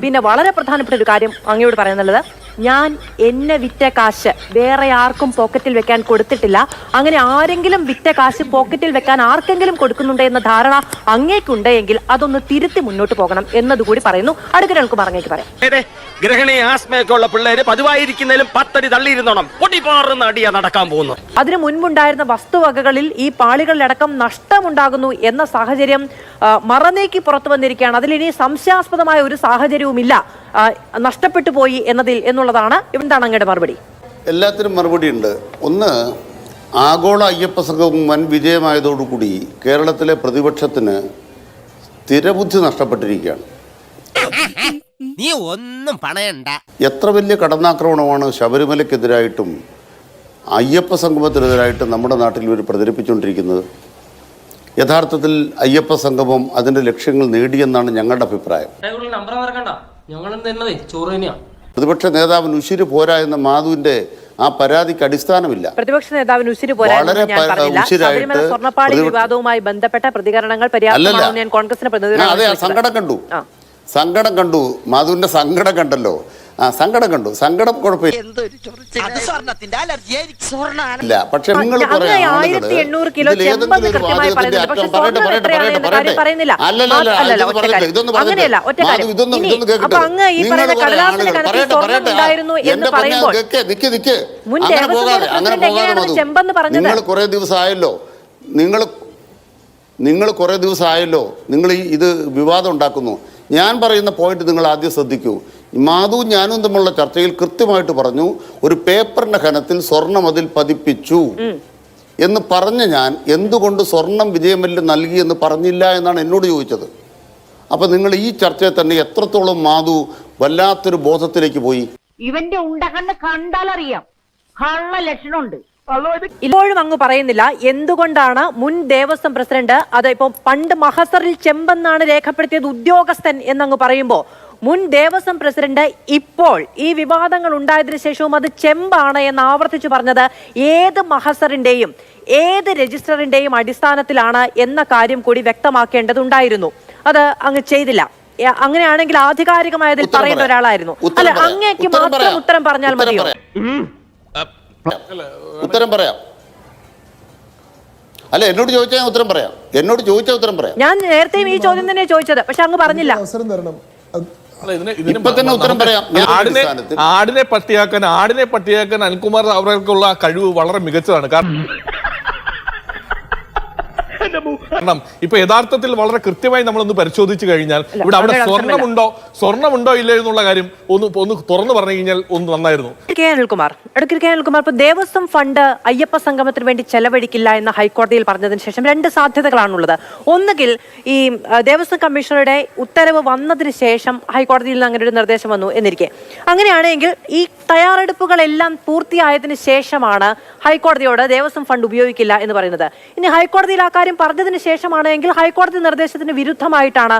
പിന്നെ വളരെ പ്രധാനപ്പെട്ട ഒരു കാര്യം അങ്ങയോട് പറയുന്നുള്ളത് ഞാൻ എന്നെ വിറ്റ കാശ് വേറെ ആർക്കും പോക്കറ്റിൽ വെക്കാൻ കൊടുത്തിട്ടില്ല. അങ്ങനെ ആരെങ്കിലും വിറ്റ കാശ് പോക്കറ്റിൽ വെക്കാൻ ആർക്കെങ്കിലും കൊടുക്കുന്നുണ്ട് എന്ന ധാരണ അങ്ങേക്കുണ്ട് എങ്കിൽ അതൊന്ന് തിരുത്തി മുന്നോട്ട് പോകണം എന്നതുകൂടി പറയുന്നു. അടുക്കൽ പറഞ്ഞേക്ക് പറയാം. ഗ്രഹണി ആസ്മയൊക്കെ ഉള്ള പിള്ളേര് പതിവായിരിക്കുന്നതിലും പത്തടി തള്ളിയിരുന്നോണം. പൊടിപാറുന്ന അടിയാ നടക്കാൻ പോകുന്നു അതിനു മുൻപുണ്ടായിരുന്ന വസ്തുവകകളിൽ ഈ പാളികളിലടക്കം നഷ്ടമുണ്ടാകുന്നു എന്ന സാഹചര്യം മറനീക്കി പുറത്തു വന്നിരിക്കുകയാണ്. അതിലിനി സംശയാസ്പദമായ ഒരു സാഹചര്യവുമില്ല. നഷ്ടപ്പെട്ടു പോയി എന്നതിൽ എന്നുള്ളതാണ് എന്താണ് അങ്ങയുടെ മറുപടി. എല്ലാത്തിനും മറുപടി ഉണ്ട്. ഒന്ന് ആഗോള അയ്യപ്പ സംഘവും വൻ വിജയമായതോടുകൂടി കേരളത്തിലെ പ്രതിപക്ഷത്തിന് സ്ഥിരബുദ്ധി നഷ്ടപ്പെട്ടിരിക്കുകയാണ്. നീ ഒന്നും പണയണ്ട. എത്ര വലിയ കടന്നാക്രമണമാണ് ശബരിമലക്കെതിരായിട്ടും അയ്യപ്പ സംഗമത്തിനെതിരായിട്ടും നമ്മുടെ നാട്ടിൽ ഇവർ പ്രചരിപ്പിച്ചുകൊണ്ടിരിക്കുന്നത്. യഥാർത്ഥത്തിൽ അയ്യപ്പ സംഗമം അതിന്റെ ലക്ഷ്യങ്ങൾ നേടിയെന്നാണ് ഞങ്ങളുടെ അഭിപ്രായം. ഞങ്ങളും ചോറ് തന്നെയാ. പ്രതിപക്ഷ നേതാവിന് ഉശിര് പോരാ എന്ന മാധുവിന്റെ ആ പരാതിക്ക് അടിസ്ഥാനമില്ല. പ്രതിപക്ഷ നേതാവിന് ഉശിരി വളരെ ശബരിമല സ്വർണപ്പാളി വിവാദവുമായി ബന്ധപ്പെട്ട പ്രതികരണങ്ങൾ പര്യാപ്തമാണെന്ന് ഞാൻ കോൺഗ്രസിനെ അതെ സങ്കടം കണ്ടു. സങ്കടം കണ്ടു. മാധുവിന്റെ സങ്കടം കണ്ടല്ലോ. ആ സങ്കടം കണ്ടു. സങ്കടം കുഴപ്പമില്ല. പക്ഷെ നിങ്ങൾ അങ്ങ് കുറെ ആയിരത്തി എണ്ണൂറ് കിലോ ചെമ്പെന്ന് കൃത്യമായി പറയുന്നുണ്ട്. പക്ഷെ സ്വർണം എത്രയാണ് എന്ന കാര്യം പറയുന്നില്ല. അല്ലല്ല അല്ലല്ല, ഇത് ഒറ്റ പറയട്ടെ കാര്യം. ഇതൊന്ന് അങ്ങനെയല്ല ഒറ്റ കാര്യം. ഇനി, അപ്പൊ അങ്ങ് ഈ പറയുന്ന കടലാസിന്റെ സ്വർണം ഉണ്ടായിരുന്നു എന്ന് പറയുമ്പോൾ മുൻ ദേവസ്വം ബോർഡ് പ്രസിഡന്റ് എങ്ങനെയാണ് ചെമ്പെന്ന് പറഞ്ഞത്? നിങ്ങൾ കുറെ ദിവസമായല്ലോ. നിങ്ങൾ നിങ്ങൾ കുറേ ദിവസമായല്ലോ. നിങ്ങൾ ഈ ഇത് വിവാദം ഉണ്ടാക്കുന്നു. ഞാൻ പറയുന്ന പോയിന്റ് നിങ്ങൾ ആദ്യം ശ്രദ്ധിക്കൂ. മാധുവും ഞാനും തമ്മിലുള്ള ചർച്ചയിൽ കൃത്യമായിട്ട് പറഞ്ഞു ഒരു പേപ്പറിന്റെ ഖനത്തിൽ സ്വർണം അതിൽ പതിപ്പിച്ചു. എന്ന് പറഞ്ഞ ഞാൻ എന്തുകൊണ്ട് സ്വർണം വിജയമല്ല് നൽകി എന്ന് പറഞ്ഞില്ല എന്നാണ് എന്നോട് ചോദിച്ചത്. അപ്പം നിങ്ങൾ ഈ ചർച്ചയെ തന്നെ എത്രത്തോളം മാധു വല്ലാത്തൊരു ബോധത്തിലേക്ക് പോയി? ഇവന്റെ ഉണ്ടകണ്ണ് കള്ള ലക്ഷണമുണ്ട്. ഇപ്പോഴും അങ്ങ് പറയുന്നില്ല. എന്തുകൊണ്ടാണ് മുൻ ദേവസ്വം പ്രസിഡന്റ് അത് ഇപ്പൊ പണ്ട് മഹസറിൽ ചെമ്പെന്നാണ് രേഖപ്പെടുത്തിയത് ഉദ്യോഗസ്ഥൻ എന്നങ്ങ് പറയുമ്പോൾ മുൻ ദേവസ്വം പ്രസിഡന്റ് ഇപ്പോൾ ഈ വിവാദങ്ങൾ ഉണ്ടായതിനു ശേഷവും അത് ചെമ്പാണ് എന്ന് ആവർത്തിച്ചു പറഞ്ഞത് ഏത് മഹസറിന്റെയും ഏത് രജിസ്റ്ററിന്റെയും അടിസ്ഥാനത്തിലാണ് എന്ന കാര്യം കൂടി വ്യക്തമാക്കേണ്ടതുണ്ടായിരുന്നു അത് അങ്ങ് ചെയ്തില്ല. അങ്ങനെയാണെങ്കിൽ ആധികാരികമായതിൽ അതിൽ പറയുന്ന ഒരാളായിരുന്നു. അല്ല. അങ്ങേക്ക് മാത്രം ഉത്തരം പറഞ്ഞാൽ മതിയോ. ഉത്തരം പറയാം. അല്ല എന്നോട് ചോദിച്ചാൽ ഞാൻ ഉത്തരം പറയാം. എന്നോട് ചോദിച്ചാൽ ഉത്തരം പറയാം. ഞാൻ നേരത്തെയും ഈ ചോദ്യം തന്നെ ചോദിച്ചത്. പക്ഷെ അങ്ങ് പറഞ്ഞില്ല. അവസരം തരണം. ഇപ്പൊ തന്നെ ഉത്തരം പറയാം. ആടിനെ ആടിനെ പട്ടിയാക്കാൻ ആടിനെ പട്ടിയാക്കാൻ അനിൽകുമാർ അവർക്കുള്ള കഴിവ് വളരെ മികച്ചതാണ് കാരണം കാരണം ഇപ്പൊ യഥാർത്ഥത്തിൽ വളരെ കൃത്യമായി നമ്മളൊന്ന് പരിശോധിച്ചു കഴിഞ്ഞാൽ ഇവിടെ അവിടെ സ്വർണമുണ്ടോ സ്വർണമുണ്ടോ ഇല്ലേ. എന്നുള്ള കാര്യം ഒന്ന് ഒന്ന് തുറന്നു പറഞ്ഞു കഴിഞ്ഞാൽ ഒന്ന് നന്നായിരുന്നു. കെ അനിൽകുമാർ ഇടയ്ക്ക് കെ അനിൽകുമാർ ഇപ്പൊ ദേവസ്വം ഫണ്ട് അയ്യപ്പ സംഗമത്തിന് വേണ്ടി ചെലവഴിക്കില്ല എന്ന് ഹൈക്കോടതിയിൽ പറഞ്ഞതിന് ശേഷം രണ്ട് സാധ്യതകളാണുള്ളത്. ഒന്നുകിൽ ഈ ദേവസ്വം കമ്മീഷണറുടെ ഉത്തരവ് വന്നതിന് ശേഷം ഹൈക്കോടതിയിൽ നിന്ന് അങ്ങനെ ഒരു നിർദ്ദേശം വന്നു എന്നിരിക്കെ. അങ്ങനെയാണെങ്കിൽ ഈ തയ്യാറെടുപ്പുകളെല്ലാം പൂർത്തിയായതിനു ശേഷമാണ് ഹൈക്കോടതിയോട് ദേവസ്വം ഫണ്ട് ഉപയോഗിക്കില്ല എന്ന് പറയുന്നത്. ഇനി ഹൈക്കോടതിയിൽ ആ കാര്യം പറഞ്ഞതിന് ശേഷമാണെങ്കിൽ ഹൈക്കോടതി നിർദ്ദേശത്തിന് വിരുദ്ധമായിട്ടാണ്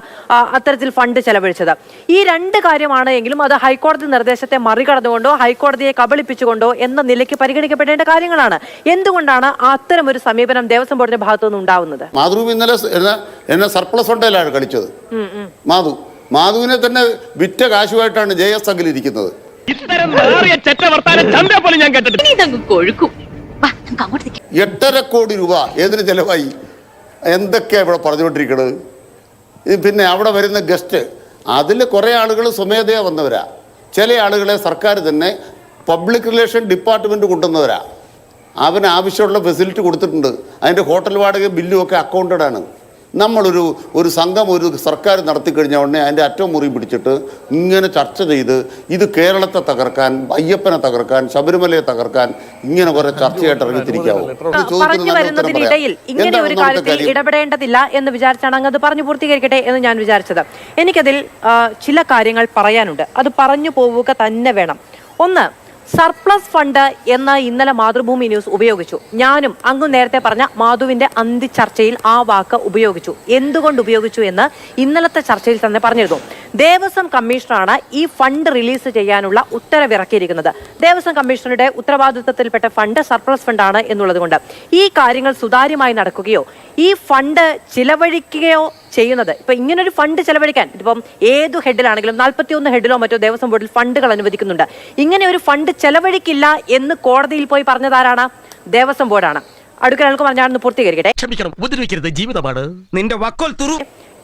അത്തരത്തിൽ ഫണ്ട് ചെലവഴിച്ചത്. ഈ രണ്ട് കാര്യമാണ് എങ്കിലും അത് ഹൈക്കോടതി നിർദ്ദേശത്തെ മറികടന്നുകൊണ്ടോ ഹൈക്കോടതിയെ കബളിപ്പിച്ചുകൊണ്ടോ എന്ന നിലയ്ക്ക് പരിഗണിക്കപ്പെടേണ്ട കാര്യങ്ങളാണ്. എന്തുകൊണ്ടാണ് അത്തരം ഒരു സമീപനം ദേവസ്വം ബോർഡിന്റെ ഭാഗത്തു നിന്ന് ഉണ്ടാവുന്നത്? മാധു ഇന്നലെ എന്നെ- സർപ്ലസ് ഫണ്ടിലാണ് കളിച്ചത്. മാധു മാധുവിനെ തന്നെ വിറ്റ കാശുമായിട്ടാണ് ജെ എസ് ഇത്തരം ചന്ത പോലും ഞാൻ എട്ടര കോടി രൂപ ഏതിന് ചെലവായി? എന്തൊക്കെയാണ് ഇവിടെ പറഞ്ഞുകൊണ്ടിരിക്കുന്നത് പിന്നെ അവിടെ വരുന്ന ഗസ്റ്റ് അതിൽ കുറേ ആളുകൾ സ്വമേധയാ വന്നവരാ. ചില ആളുകളെ സർക്കാർ തന്നെ പബ്ലിക് റിലേഷൻ ഡിപ്പാർട്ട്മെന്റ് കൊണ്ടുവന്നവരാ. അവന് ആവശ്യമുള്ള ഫെസിലിറ്റി കൊടുത്തിട്ടുണ്ട്. അതിന്റെ ഹോട്ടൽ വാടക ബില്ലും ഒക്കെ അക്കൗണ്ടഡ് ആണ്. നമ്മളൊരു ഒരു സംഘം ഒരു സർക്കാർ നടത്തി കഴിഞ്ഞ ഉടനെ അതിന്റെ അറ്റവും മുറി പിടിച്ചിട്ട് ഇങ്ങനെ ചർച്ച ചെയ്ത് ഇത് കേരളത്തെ തകർക്കാൻ അയ്യപ്പനെ തകർക്കാൻ ശബരിമലയെ തകർക്കാൻ ഇങ്ങനെ കുറെ ചർച്ചയായിട്ട് ഇറങ്ങിത്തിരിക്കാവോ. പറഞ്ഞു വരുന്നതിനിടയിൽ ഇങ്ങനെ ഒരു കാര്യത്തിൽ കാര്യം? ഇടപെടേണ്ടതില്ല എന്ന് വിചാരിച്ചാണ് അങ്ങ് അത് പറഞ്ഞു പൂർത്തീകരിക്കട്ടെ എന്ന് ഞാൻ വിചാരിച്ചത്. എനിക്കതിൽ ചില കാര്യങ്ങൾ പറയാനുണ്ട്. അത് പറഞ്ഞു പോവുക തന്നെ വേണം. ഒന്ന് സർപ്ലസ് ഫണ്ട് എന്ന ഇന്നലെ മാതൃഭൂമി ന്യൂസ് ഉപയോഗിച്ചു. ഞാനും അങ്ങ് നേരത്തെ പറഞ്ഞ മാധുവിന്റെ അന്തി ചർച്ചയിൽ ആ വാക്ക് ഉപയോഗിച്ചു. എന്തുകൊണ്ട് ഉപയോഗിച്ചു എന്ന് ഇന്നലത്തെ ചർച്ചയിൽ തന്നെ പറഞ്ഞിരുന്നു. ദേവസ്വം കമ്മീഷണറാണ് ഈ ഫണ്ട് റിലീസ് ചെയ്യാനുള്ള ഉത്തരവിറക്കിയിരിക്കുന്നത്. ദേവസ്വം കമ്മീഷണറുടെ ഉത്തരവാദിത്തത്തിൽപ്പെട്ട ഫണ്ട് സർപ്ലസ് ഫണ്ടാണ് എന്നുള്ളത് കൊണ്ട് ഈ കാര്യങ്ങൾ സുതാര്യമായി നടക്കുകയോ ഈ ഫണ്ട് ചിലവഴിക്കുകയോ ചെയ്യുന്നത്. ഇപ്പൊ ഇങ്ങനൊരു ഫണ്ട് ചെലവഴിക്കാൻ ഇപ്പം ഏത് ഹെഡിലാണെങ്കിലും നാൽപ്പത്തിയൊന്ന് ഹെഡിലോ മറ്റോ ദേവസ്വം ബോർഡിൽ ഫണ്ടുകൾ അനുവദിക്കുന്നുണ്ട്. ഇങ്ങനെ ഒരു ഫണ്ട് ചെലവഴിക്കില്ല എന്ന് കോടതിയിൽ പോയി പറഞ്ഞതാരാണ് ദേവസ്വം ബോർഡാണ്. അടുക്കൽ പറഞ്ഞാണെന്ന് ഞാനൊന്ന് പൂർത്തീകരിക്കട്ടെ. ക്ഷമിക്കണം ഉപദ്രവിക്കരുത് ജീവിതമാണ്. നിന്റെ വക്കോൽ തുറു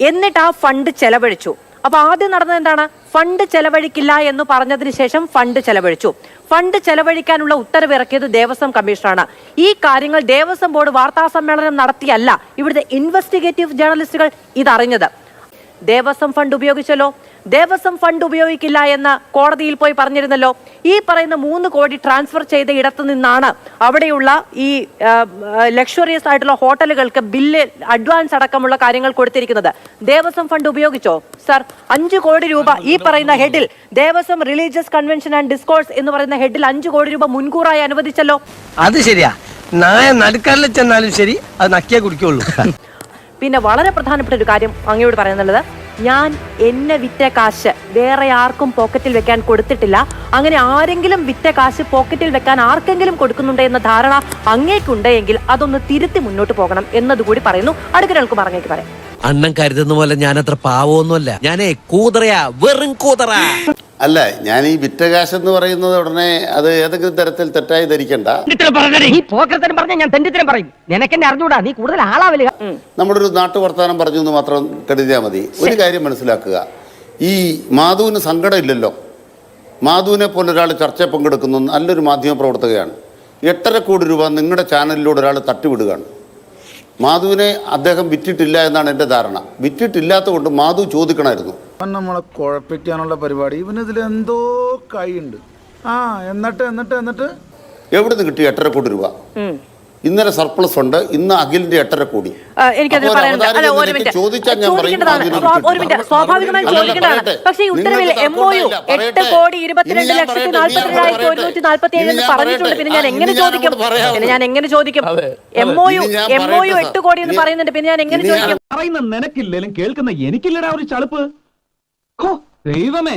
എന്നിട്ട് ആ ഫണ്ട് ചെലവഴിച്ചു. അപ്പൊ ആദ്യം നടന്നത് എന്താണ്? ഫണ്ട് ചെലവഴിക്കില്ല എന്ന് പറഞ്ഞതിന് ശേഷം ഫണ്ട് ചെലവഴിച്ചു. ഫണ്ട് ചെലവഴിക്കാനുള്ള ഉത്തരവ് ഇറക്കിയത് ദേവസ്വം കമ്മീഷനാണ് ഈ കാര്യങ്ങൾ ദേവസ്വം ബോർഡ് വാർത്താ സമ്മേളനം നടത്തിയല്ല ഇവിടുത്തെ ഇൻവെസ്റ്റിഗേറ്റീവ് ജേർണലിസ്റ്റുകൾ ഇതറിഞ്ഞത്. ദേവസ്വം ഫണ്ട് ഉപയോഗിച്ചല്ലോ? ദേവസ്വം ഫണ്ട് ഉപയോഗിക്കില്ല എന്ന് കോടതിയിൽ പോയി പറഞ്ഞിരുന്നല്ലോ. ഈ പറയുന്ന മൂന്ന് കോടി ട്രാൻസ്ഫർ ചെയ്ത ഇടത്തു നിന്നാണ് അവിടെയുള്ള ഈ ലക്ഷറിയസ് ആയിട്ടുള്ള ഹോട്ടലുകൾക്ക് ബില്ല് അഡ്വാൻസ് അടക്കമുള്ള കാര്യങ്ങൾ കൊടുത്തിരിക്കുന്നത്. ദേവസ്വം ഫണ്ട് ഉപയോഗിച്ചോ? സർ അഞ്ച് കോടി രൂപ ഈ പറയുന്ന ഹെഡിൽ Devaswom religious convention and discourse എന്ന് പറയുന്ന ഹെഡിൽ അഞ്ച് കോടി രൂപ മുൻകൂറായി അനുവദിച്ചല്ലോ? അത് ശരിയാ. നായ ചെന്നാലും ശരി അത് നക്കിയേ കുടിക്കുള്ളൂ. പിന്നെ വളരെ പ്രധാനപ്പെട്ട ഒരു കാര്യം അങ്ങയോട് പറയുന്നുള്ളത് ഞാൻ എന്നെ വിറ്റ കാശ് വേറെ ആർക്കും പോക്കറ്റിൽ വെക്കാൻ കൊടുത്തിട്ടില്ല. അങ്ങനെ ആരെങ്കിലും വിറ്റ കാശ് പോക്കറ്റിൽ വെക്കാൻ ആർക്കെങ്കിലും കൊടുക്കുന്നുണ്ട് എന്ന ധാരണ അങ്ങേക്കുണ്ടെങ്കിൽ അതൊന്ന് തിരുത്തി മുന്നോട്ട് പോകണം എന്നതുകൂടി പറയുന്നു. അടുക്കരൾക്ക് പറഞ്ഞേക്ക് പറയാം. അണ്ണൻ കരുതുന്ന പോലെ ഞാനത്ര പാവമൊന്നുമല്ല ഞാനേ കൂതറയാ വെറും കൂതറ. അല്ല ഞാൻ ഈ വിറ്റകാശ് എന്ന് പറയുന്നത് ഉടനെ അത് ഏതെങ്കിലും തരത്തിൽ തെറ്റായി ധരിക്കണ്ട. നീ പോക്കരത്തരം പറഞ്ഞ ഞാൻ തെണ്ടിത്തരം പറയും. നിനക്കെന്നെ അറിഞ്ഞൂടാ നീ കൂടുതൽ ആളാവില്ല നമ്മുടെ ഒരു നാട്ടു വർത്താനം പറഞ്ഞു എന്ന് മാത്രം കരുതിയാൽ മതി. ഒരു കാര്യം മനസ്സിലാക്കുക. ഈ മാധുവിന് സങ്കടം ഇല്ലല്ലോ. മാധുവിനെ പോലെ ഒരാൾ ചർച്ചയിൽ പങ്കെടുക്കുന്നു നല്ലൊരു മാധ്യമ പ്രവർത്തകയാണ് എട്ടര കോടി രൂപ നിങ്ങളുടെ ചാനലിലൂടെ ഒരാൾ തട്ടിവിടുകയാണ്. മാധുവിനെ അദ്ദേഹം വിറ്റിട്ടില്ല എന്നാണ് എന്റെ ധാരണ. വിറ്റിട്ടില്ലാത്ത കൊണ്ട് മാധു ചോദിക്കണമായിരുന്നു. അവൻ നമ്മളെ കുഴപ്പിക്കാനുള്ള പരിപാടി. ഇവനിതിൽ എന്തോ കൈയുണ്ട്. ആ എന്നിട്ട് എന്നിട്ട് എന്നിട്ട്? എവിടെ നിന്ന് കിട്ടി എട്ടര കോടി രൂപ? ഇന്നലെ സർപ്ലസ് ഉണ്ട്. ഇന്ന് അഖിലിന്റെ എട്ടര കോടി. എനിക്കതിൽ പറയാനുണ്ട്. ചോദിക്കേണ്ടതാണ്. സ്വാഭാവികമായും പക്ഷേ ഈ ഉത്തരവിൽ നിങ്ങൾക്ക് എം ഒ യു എട്ട് കോടി ഇരുപത്തിരണ്ട് ലക്ഷത്തി പറയട്ടെ, നാൽപ്പത്തി ഇനി ഞാൻ രണ്ടായിരത്തി ഒരുന്നൂറ്റി നാൽപ്പത്തി ഏഴ് എന്ന് പറഞ്ഞിട്ടുണ്ട് പിന്നെ ഞാൻ എങ്ങനെ ചോദിക്കും? പിന്നെ ഞാൻ എങ്ങനെ ചോദിക്കും? M O U M O U എട്ട് കോടി എന്ന് പറയുന്നുണ്ട്. പിന്നെ ഞാൻ എങ്ങനെ ചോദിക്കും? പറയുന്ന നിനക്കില്ലേലും കേൾക്കുന്ന എനിക്കില്ലടാ ഒരു ചളുപ്പ്. ദൈവമേ.